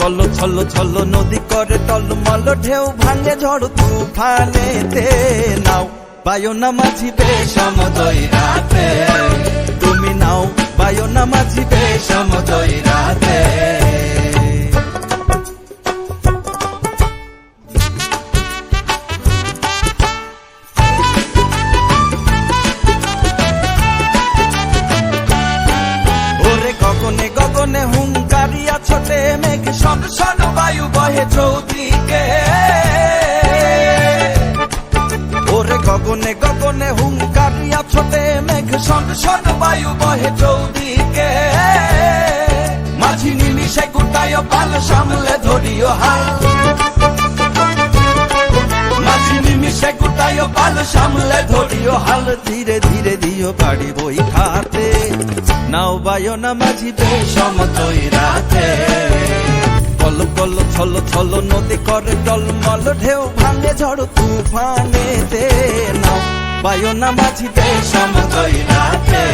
কল্লো ছল্লো ছল্লো নদী করে টলমল, ঢেউ ভাঙে ঝড় তুফানেতে। নাও বায়না মাঝি বেসমদই রাতে। তুমি নাও বায়না মাঝি বেসমদই রাতে। গগনে গগনে হুঙ্কারিয়া ছোটে শন শন বায়ু বহে চৌদিকে। ওরে গগনে গগনে হুঙ্কারিয়া ছোটে মেঘ শন শন বায়ু বহে চৌদিকে। মাঝি নিমিষে গুটায় পাল সামলে ধরিও হাল। মাঝি নিমিষে গুটায় পাল সামলে ধরিও হাল। ধীরে ধীরে দিও বাড়ি বই খাতে। নাও বায়ো না মাঝি সমতই রাতে। ছল নদী করে টলমল, ঢেউ ভাঙে, ঝড় তুফানে দে না বায়ো না মাঝিতে সমতই রাতে